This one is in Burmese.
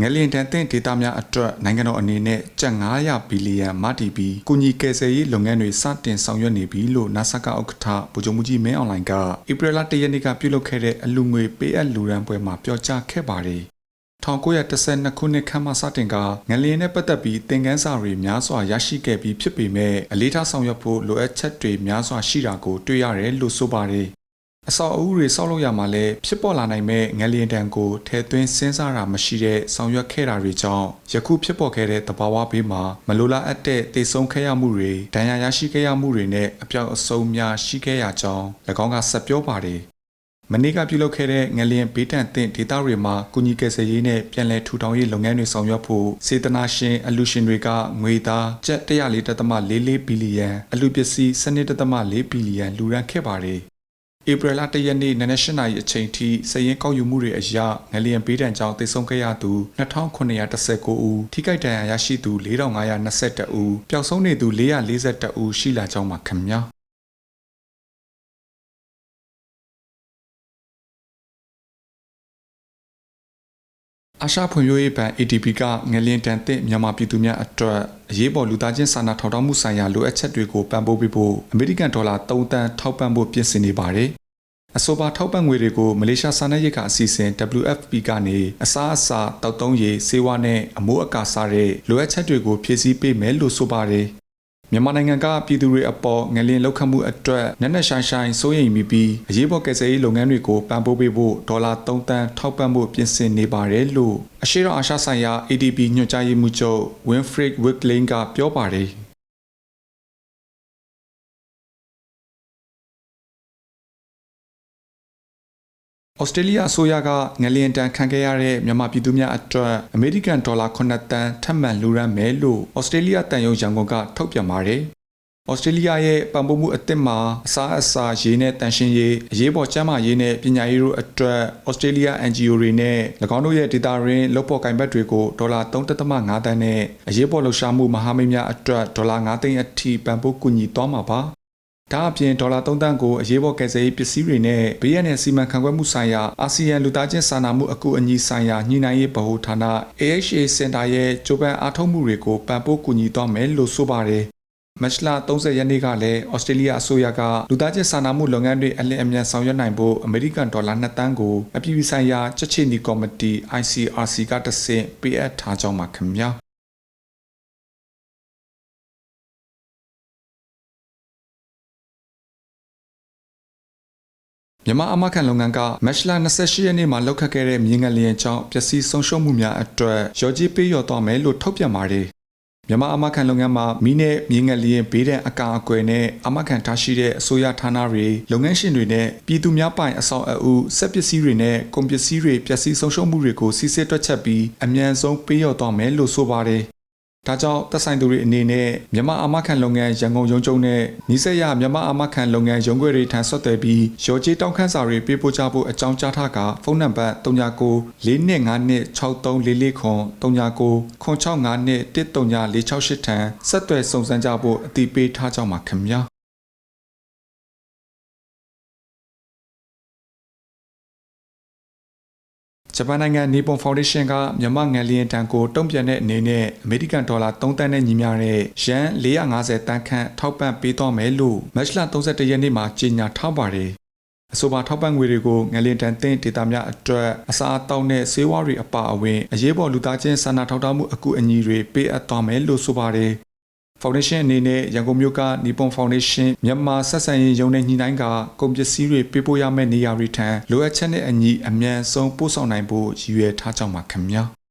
ငလျင်တန်တင့်ဒေတာများအတွက်နိုင်ငံတော်အနေနဲ့ကျပ်900ဘီလီယံမတည်ပြီးကုညီကယ်ဆယ်ရေးလုပ်ငန်းတွေစတင်ဆောင်ရွက်နေပြီလို့ NASA ကဥက္ကဋ္ဌဗိုလ်ချုပ်မှုကြီးမင်းအွန်လိုင်းကဧပြီလ1ရက်နေ့ကပြုလုပ်ခဲ့တဲ့အလူငွေပေးအပ်လူရန်ပွဲမှာပြောကြားခဲ့ပါတယ်1912ခုနှစ်ခန့်မှစတင်ကငလျင်နဲ့ပတ်သက်ပြီးသင်ခန်းစာတွေများစွာရရှိခဲ့ပြီးဖြစ်ပေမဲ့အလေးထားဆောင်ရွက်ဖို့လိုအပ်ချက်တွေများစွာရှိတာကိုတွေ့ရတယ်လို့ဆိုပါတယ် အဆောက်အဦတွေဆောက်လုပ်ရမှာလဲဖြစ်ပေါ်လာနိုင်မဲ့ငလျင်တံကိုထဲသွင်းစဉ်းစားတာမရှိတဲ့ဆောင်ရွက်ခဲ့တာတွေကြောင့်ယခုဖြစ်ပေါ်ခဲ့တဲ့တဘာဝဘေးမှာမလိုလားအပ်တဲ့တေဆုံးခဲ့ရမှုတွေဒဏ်ရာရရှိခဲ့ရမှုတွေနဲ့အပြောက်အဆုံးများရှိခဲ့ရကြောင်း၎င်းကဆက်ပြောပါတယ်မနေ့ကပြုလုပ်ခဲ့တဲ့ငလျင်ဘေးတန်တင်ဒေသတွေမှာကုညီကယ်ဆယ်ရေးနဲ့ပြန်လည်ထူထောင်ရေးလုပ်ငန်းတွေဆောင်ရွက်ဖို့စေတနာရှင်အလူရှင်တွေကငွေသားကျပ်104.44ဘီလီယံအလူပစ္စည်း12.4ဘီလီယံလူရန်ခဲ့ပါတယ် ဧပြီလ၁ရက်နေ့နနက်၈နာရီအချိန်ထိစည်ရင်ကောက်ယူမှုတွေအရငလျင်ဘေးဒဏ်ကြောင့်သေဆုံးခဲ့ရသူ2919ဦးထိခိုက်ဒဏ်ရာရရှိသူ4522ဦးပျောက်ဆုံးနေသူ442ဦးရှိလာကြောင်းပါခင်ဗျာ အာရှဖွံ့ဖြိုးရေးဘဏ် ADB ကငလျင်တန်တဲ့မြန်မာပြည်သူများအတွက်အရေးပေါ်လူသားချင်းစာနာထောက်ထားမှုဆိုင်ရာလိုအပ်ချက်တွေကိုပံ့ပိုးပေးဖို့အမေရိကန်ဒေါ်လာ3တန်ထောက်ပံ့ဖို့ပြင်ဆင်နေပါတယ်။အဆိုပါထောက်ပံ့ငွေတွေကိုမလေးရှားစာနယ်ရိတ်ကအစီအစဉ် WFP ကနေအစားအစာတောက်သုံးရည်စေဝါနဲ့အမိုးအကာစားတဲ့လိုအပ်ချက်တွေကိုဖြည့်ဆည်းပေးမယ်လို့ဆိုပါတယ်။ မြန်မာနိုင်ငံကပြည်သူတွေအပေါ်ငလင်လောက်ခတ်မှုအတွက်နက်နက်ရှိုင်းရှိုင်းစိုးရိမ်မိပြီးအရေးပေါ်ကယ်ဆယ်ရေးလုပ်ငန်းတွေကိုပံ့ပိုးပေးဖို့ဒေါ်လာ3တန်းထောက်ပံ့ဖို့ပြင်ဆင်နေပါတယ်လို့အရှိတော်အာရှဆိုင်ရာ ADB ညွှန်ကြားရေးမှူးချုပ် Winfried Wickling ကပြောပါတယ် ဩစတြေးလျအစိုးရကငလျင်တန်ခံခဲ့ရတဲ့မြန်မာပြည်သူများအတွက်အမေရိကန်ဒေါ်လာ9တန်းထပ်မံလှူဒါန်းမယ်လို့ဩစတြေးလျတန်ယုံရန်ကုန်ကထုတ်ပြန်ပါတယ်။ဩစတြေးလျရဲ့ပံ့ပိုးမှုအသစ်မှာအစားအစာရေးနဲ့တန်ရှင်းရေးအရေးပေါ်ကျန်းမာရေးနဲ့ပညာရေးတို့အတွက်ဩစတြေးလျ NGO တွေနဲ့၎င်းတို့ရဲ့ဒေတာရင်းလုပ်ဖို့ကင်ဘတ်တွေကိုဒေါ်လာ3.5တန်းနဲ့အရေးပေါ်လှူရှာမှုမဟာမိတ်များအတွက်ဒေါ်လာ9သိန်းအထိပံ့ပိုးကူညီသွားမှာပါ။ ဒါအပြင်ဒေါ်လာ3တန်းကိုအရေးပေါ်ကယ်ဆယ်ရေးပစ္စည်းတွေနဲ့ဘေးရန်နဲ့စီမံခန့်ခွဲမှုဆိုင်ရာအာဆီယံလူသားချင်းစာနာမှုအကူအညီဆိုင်ရာညှိနှိုင်းရေးဗဟိုဌာန AHA စင်တာရဲ့ကြိုးပမ်းအားထုတ်မှုတွေကိုပံ့ပိုးကူညီသွားမယ်လို့ဆိုပါတယ်မတ်လ30ရက်နေ့ကလည်းဩစတြေးလျအစိုးရကလူသားချင်းစာနာမှုလုပ်ငန်းတွေအလင်းအမြန်ဆောင်ရွက်နိုင်ဖို့အမေရိကန်ဒေါ်လာ2တန်းကိုအပြည်ပြည်ဆိုင်ရာချက်ချီနီကော်မတီ ICRC ကတဆင့်ပေးအပ်ထားကြောင်းပါခင်ဗျာ မြန်မာအမခံလုပ်ငန်းကမက်ရှလာ28ရက်နေ့မှာလောက်ခတ်ခဲ့တဲ့မြေငလျင်ကြောင့်ပျက်စီးဆုံးရှုံးမှုများအတွက်ရော်ကြီးပေးရော်သွားမယ်လို့ထုတ်ပြန်ပါတယ်။မြန်မာအမခံလုပ်ငန်းမှာမိနဲ့မြေငလျင်ဘေးဒဏ်အကာအကွယ်နဲ့အမခံထားရှိတဲ့အစိုးရဌာနတွေလုပ်ငန်းရှင်တွေနဲ့ပြည်သူများပိုင်အဆောင်အအုပ်စက်ပစ္စည်းတွေနဲ့ကုန်ပစ္စည်းတွေပျက်စီးဆုံးရှုံးမှုတွေကိုစစ်စစ်တွက်ချက်ပြီးအမြန်ဆုံးပေးရော်သွားမယ်လို့ဆိုပါတယ်။ ဒါကြောင့်သက်ဆိုင်သူတွေအနေနဲ့မြန်မာအာမခံလုပ်ငန်းရန်ကုန်ရုံးချုပ်နဲ့နီးစပ်ရမြန်မာအာမခံလုပ်ငန်းရုံးခွဲတွေထံဆက်သွယ်ပြီးရော်ကြီးတောင်းခန်းစာတွေပေးပို့ကြဖို့အကြောင်းကြားထားကဖုန်းနံပါတ်39 42526344ခွန်39 965213468ထံဆက်သွယ်စုံစမ်းကြဖို့အတိပေးထားကြောင်းပါခင်ဗျာ ဂျပန်နိုင်ငံနီပွန်ဖောင်ဒေးရှင်းကမြန်မာငန်လျင်တန်ကိုတုံ့ပြန်တဲ့အနေနဲ့အမေရိကန်ဒေါ်လာ3တန်းနဲ့ညီမျှတဲ့ယန်450တန်းခန့်ထောက်ပံ့ပေးသွားမယ်လို့မတ်လ31ရက်နေ့မှာကြေညာထားပါတယ်အဆိုပါထောက်ပံ့ငွေတွေကိုငလင်တန်တင်ဒေတာများအတွက်အစားအသောက်နဲ့ဆေးဝါးတွေအပါအဝင်အရေးပေါ်လူသားချင်းစာနာထောက်ထားမှုအကူအညီတွေပေးအပ်သွားမယ်လို့ဆိုပါတယ် ဖောင်ဒေးရှင်းအနေနဲ့ရန်ကုန်မြို့ကနီပွန်ဖောင်ဒေးရှင်းမြန်မာဆက်ဆံရေးရုံးနဲ့ညှိနှိုင်းကကုန်ပစ္စည်းတွေပေးပို့ရမယ့်နေရာတွေထံလိုအပ်ချက်နဲ့အညီအမြန်ဆုံးပို့ဆောင်နိုင်ဖို့ရည်ရွယ်ထားကြောင်းပါခင်ဗျာ။